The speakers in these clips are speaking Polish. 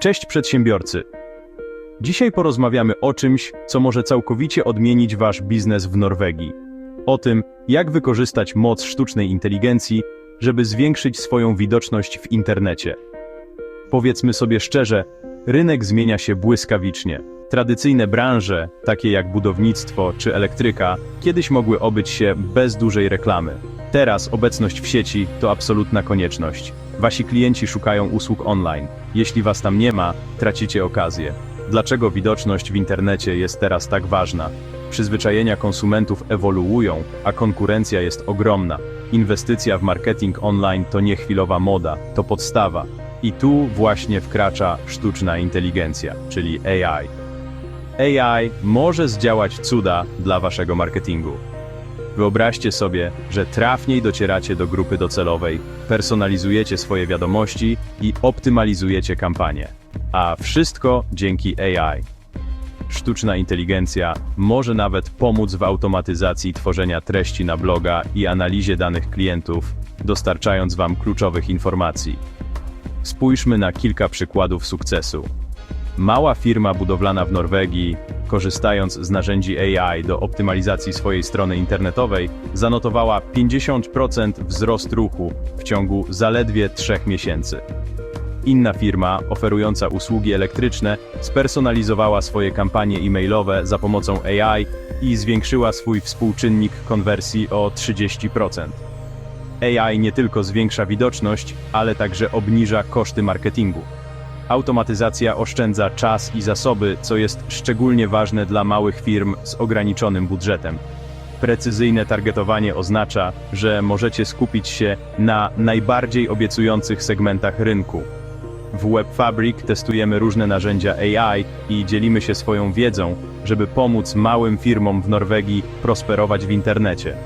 Cześć przedsiębiorcy! Dzisiaj porozmawiamy o czymś, co może całkowicie odmienić wasz biznes w Norwegii. O tym, jak wykorzystać moc sztucznej inteligencji, żeby zwiększyć swoją widoczność w internecie. Powiedzmy sobie szczerze, rynek zmienia się błyskawicznie. Tradycyjne branże, takie jak budownictwo czy elektryka, kiedyś mogły obyć się bez dużej reklamy. Teraz obecność w sieci to absolutna konieczność. Wasi klienci szukają usług online. Jeśli was tam nie ma, tracicie okazję. Dlaczego widoczność w internecie jest teraz tak ważna? Przyzwyczajenia konsumentów ewoluują, a konkurencja jest ogromna. Inwestycja w marketing online to nie chwilowa moda, to podstawa. I tu właśnie wkracza sztuczna inteligencja, czyli AI. AI może zdziałać cuda dla waszego marketingu. Wyobraźcie sobie, że trafniej docieracie do grupy docelowej, personalizujecie swoje wiadomości i optymalizujecie kampanię. A wszystko dzięki AI. Sztuczna inteligencja może nawet pomóc w automatyzacji tworzenia treści na bloga i analizie danych klientów, dostarczając Wam kluczowych informacji. Spójrzmy na kilka przykładów sukcesu. Mała firma budowlana w Norwegii, korzystając z narzędzi AI do optymalizacji swojej strony internetowej, zanotowała 50% wzrost ruchu w ciągu zaledwie 3 miesięcy. Inna firma, oferująca usługi elektryczne, spersonalizowała swoje kampanie e-mailowe za pomocą AI i zwiększyła swój współczynnik konwersji o 30%. AI nie tylko zwiększa widoczność, ale także obniża koszty marketingu. Automatyzacja oszczędza czas i zasoby, co jest szczególnie ważne dla małych firm z ograniczonym budżetem. Precyzyjne targetowanie oznacza, że możecie skupić się na najbardziej obiecujących segmentach rynku. W WebFabric testujemy różne narzędzia AI i dzielimy się swoją wiedzą, żeby pomóc małym firmom w Norwegii prosperować w internecie.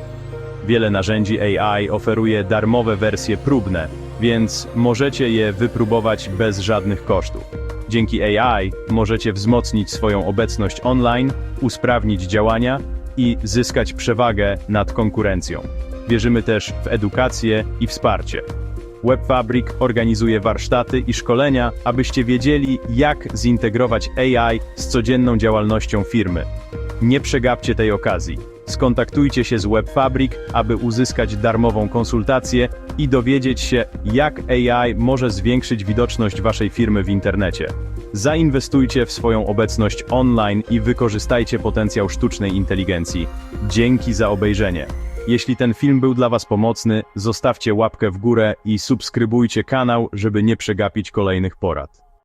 Wiele narzędzi AI oferuje darmowe wersje próbne, więc możecie je wypróbować bez żadnych kosztów. Dzięki AI możecie wzmocnić swoją obecność online, usprawnić działania i zyskać przewagę nad konkurencją. Wierzymy też w edukację i wsparcie. WebFabric organizuje warsztaty i szkolenia, abyście wiedzieli, jak zintegrować AI z codzienną działalnością firmy. Nie przegapcie tej okazji. Skontaktujcie się z WebFabric, aby uzyskać darmową konsultację i dowiedzieć się, jak AI może zwiększyć widoczność waszej firmy w internecie. Zainwestujcie w swoją obecność online i wykorzystajcie potencjał sztucznej inteligencji. Dzięki za obejrzenie. Jeśli ten film był dla Was pomocny, zostawcie łapkę w górę i subskrybujcie kanał, żeby nie przegapić kolejnych porad.